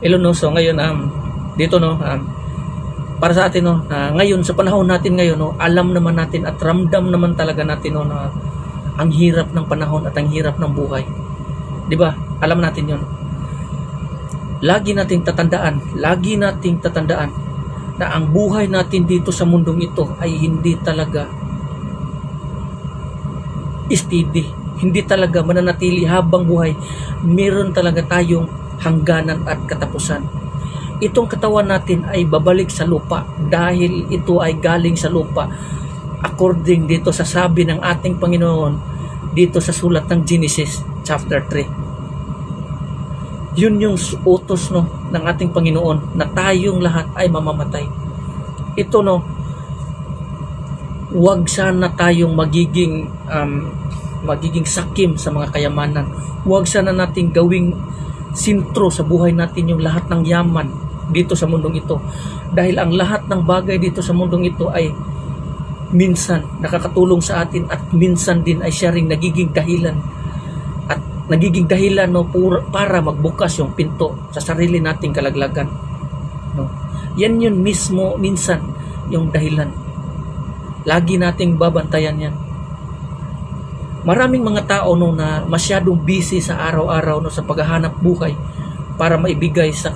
Elon no, so ngayon um, dito no, um, para sa atin no, na ngayon sa panahon natin ngayon no, alam naman natin at ramdam naman talaga natin no na ang hirap ng panahon at ang hirap ng buhay. 'Di ba? Alam natin 'yon. Lagi nating tatandaan, lagi nating tatandaan na ang buhay natin dito sa mundong ito ay hindi talaga steady. Hindi talaga mananatili habang buhay. Meron talaga tayong hangganan at katapusan. Itong katawan natin ay babalik sa lupa dahil ito ay galing sa lupa according dito sa sabi ng ating Panginoon dito sa sulat ng Genesis chapter 3. Yun yung utos no ng ating Panginoon na tayong lahat ay mamamatay. Ito no, wag sana tayong magiging um, magiging sakim sa mga kayamanan. Huwag sana nating gawing sintro sa buhay natin yung lahat ng yaman dito sa mundong ito. Dahil ang lahat ng bagay dito sa mundong ito ay minsan nakakatulong sa atin at minsan din ay siya ring nagiging dahilan at nagiging dahilan no para magbukas yung pinto sa sarili nating kalaglagan no. Yan yun mismo minsan yung dahilan. Lagi nating babantayan yan maraming mga tao no na masyadong busy sa araw-araw no sa paghahanap buhay para maibigay sa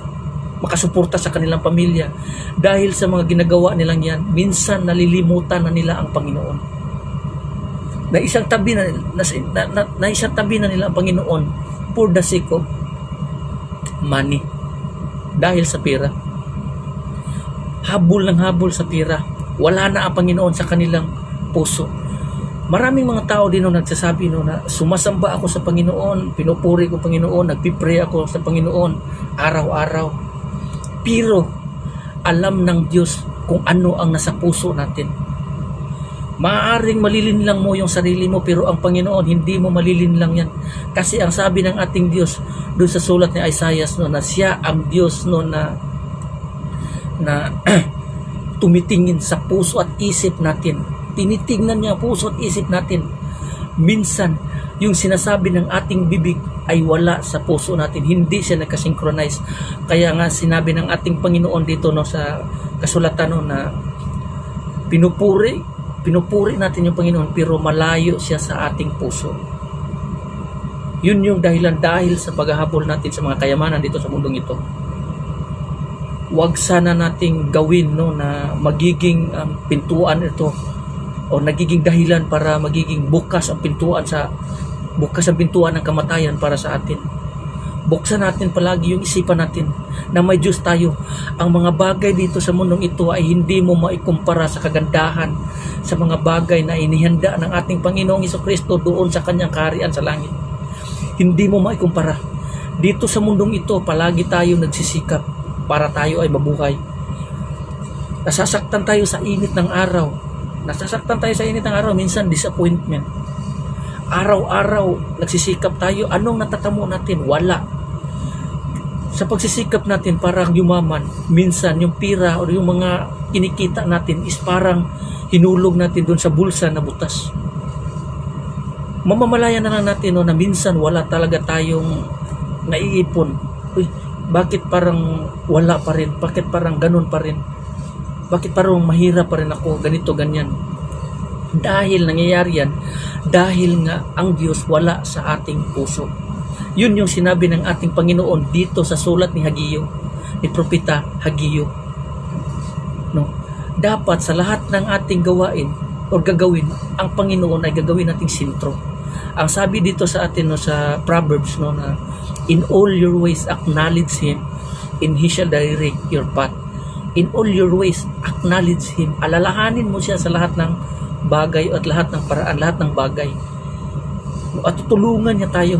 makasuporta sa kanilang pamilya. Dahil sa mga ginagawa nilang yan minsan nalilimutan na nila ang Panginoon. Na isang tabi na, na, na, na, isang tabi na nila ang Panginoon for the sake of money. Dahil sa pera. Habol ng habol sa pera. Wala na ang Panginoon sa kanilang puso maraming mga tao din no nagsasabi no na sumasamba ako sa Panginoon, pinupuri ko Panginoon, nagpipray ako sa Panginoon araw-araw. Pero alam ng Diyos kung ano ang nasa puso natin. Maaaring malilinlang mo yung sarili mo pero ang Panginoon hindi mo malilinlang yan. Kasi ang sabi ng ating Diyos doon sa sulat ni Isaiah no, na siya ang Diyos no, na na tumitingin sa puso at isip natin tinitingnan niya puso at isip natin. Minsan, yung sinasabi ng ating bibig ay wala sa puso natin. Hindi siya nakasynchronize. Kaya nga sinabi ng ating Panginoon dito no, sa kasulatan no, na pinupuri, pinupuri natin yung Panginoon pero malayo siya sa ating puso. Yun yung dahilan dahil sa paghahabol natin sa mga kayamanan dito sa mundong ito. Huwag sana nating gawin no, na magiging um, pintuan ito o nagiging dahilan para magiging bukas ang pintuan sa bukas ang pintuan ng kamatayan para sa atin. Buksan natin palagi yung isipan natin na may Diyos tayo. Ang mga bagay dito sa mundong ito ay hindi mo maikumpara sa kagandahan sa mga bagay na inihanda ng ating Panginoong Iso Kristo doon sa kanyang kaharian sa langit. Hindi mo maikumpara. Dito sa mundong ito, palagi tayo nagsisikap para tayo ay mabuhay. Nasasaktan tayo sa init ng araw, nasasaktan tayo sa init ng araw, minsan disappointment. Araw-araw, nagsisikap tayo, anong natatamo natin? Wala. Sa pagsisikap natin, parang yumaman. Minsan, yung pira o yung mga kinikita natin is parang hinulog natin doon sa bulsa na butas. Mamamalayan na lang natin no, na minsan wala talaga tayong naiipon. Uy, bakit parang wala pa rin? Bakit parang ganun pa rin? Bakit parang mahirap pa rin ako, ganito, ganyan. Dahil nangyayari yan, dahil nga ang Diyos wala sa ating puso. Yun yung sinabi ng ating Panginoon dito sa sulat ni Hagiyo, ni Propeta Hagiyo. No? Dapat sa lahat ng ating gawain o gagawin, ang Panginoon ay gagawin nating sintro. Ang sabi dito sa atin no, sa Proverbs no, na in all your ways acknowledge Him and He shall direct your path in all your ways, acknowledge Him. Alalahanin mo siya sa lahat ng bagay at lahat ng paraan, lahat ng bagay. At tutulungan niya tayo.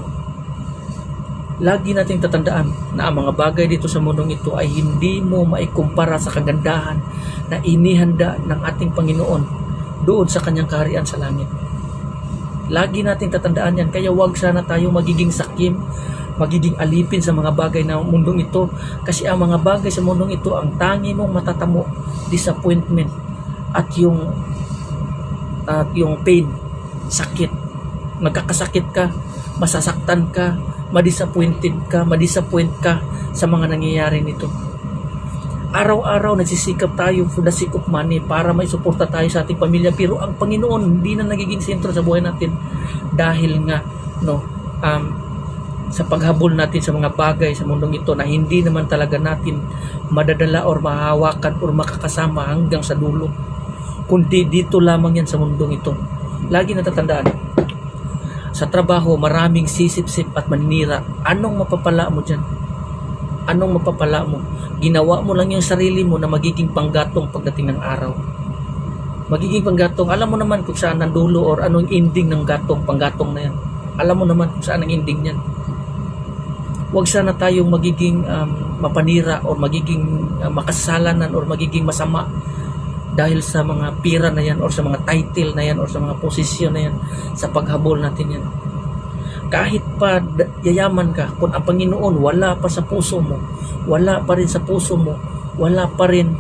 Lagi nating tatandaan na ang mga bagay dito sa mundong ito ay hindi mo maikumpara sa kagandahan na inihanda ng ating Panginoon doon sa kanyang kaharian sa langit. Lagi nating tatandaan yan. Kaya wag sana tayo magiging sakim magiging alipin sa mga bagay na mundong ito. Kasi ang mga bagay sa mundong ito ang tangi mong matatamo disappointment at yung at yung pain sakit. Magkakasakit ka masasaktan ka madisappointed ka, madisappoint ka sa mga nangyayari nito. Araw-araw nagsisikap tayo for the sake of money para may suporta tayo sa ating pamilya. Pero ang Panginoon hindi na nagiging sentro sa buhay natin dahil nga no um, sa paghabol natin sa mga bagay sa mundong ito na hindi naman talaga natin madadala or mahahawakan or makakasama hanggang sa dulo kundi dito lamang yan sa mundong ito. Lagi natatandaan sa trabaho maraming sisip-sip at maninira. Anong mapapala mo dyan? Anong mapapala mo? Ginawa mo lang yung sarili mo na magiging panggatong pagdating ng araw. Magiging panggatong alam mo naman kung saan ang dulo or anong ending ng gatong panggatong na yan. Alam mo naman kung saan ang ending niyan huwag sana tayong magiging um, mapanira or magiging uh, makasalanan or magiging masama dahil sa mga pira na yan or sa mga title na yan or sa mga posisyon na yan sa paghabol natin yan. Kahit pa yayaman ka kung ang Panginoon wala pa sa puso mo wala pa rin sa puso mo wala pa rin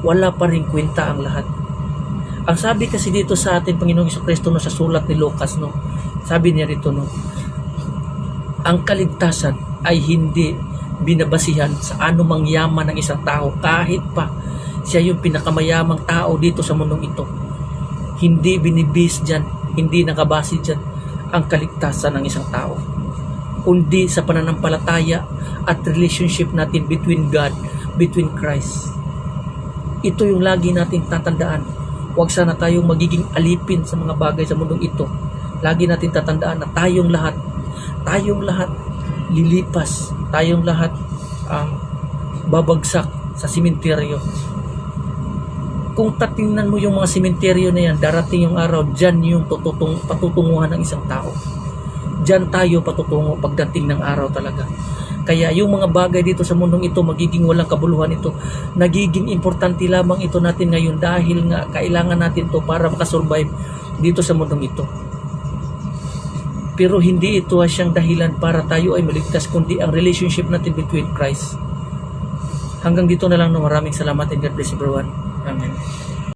wala pa rin kwenta ang lahat. Ang sabi kasi dito sa atin Panginoong Kristo no sa sulat ni Lucas no sabi niya rito no ang kaligtasan ay hindi binabasihan sa anumang yaman ng isang tao kahit pa siya yung pinakamayamang tao dito sa mundong ito. Hindi binibis dyan hindi nakabase dyan ang kaligtasan ng isang tao kundi sa pananampalataya at relationship natin between God between Christ. Ito yung lagi nating tatandaan. Huwag sana tayong magiging alipin sa mga bagay sa mundong ito. Lagi nating tatandaan na tayong lahat tayong lahat lilipas. Tayong lahat um, babagsak sa simenteryo. Kung tatingnan mo yung mga simenteryo na yan darating yung araw dyan yung tututung, patutunguhan ng isang tao. Dyan tayo patutungo pagdating ng araw talaga. Kaya yung mga bagay dito sa mundong ito magiging walang kabuluhan ito. Nagiging importante lamang ito natin ngayon dahil nga kailangan natin to para makasurvive dito sa mundong ito pero hindi ito siyang dahilan para tayo ay maligtas kundi ang relationship natin between Christ. Hanggang dito na lang no maraming salamat and God bless everyone. Amen.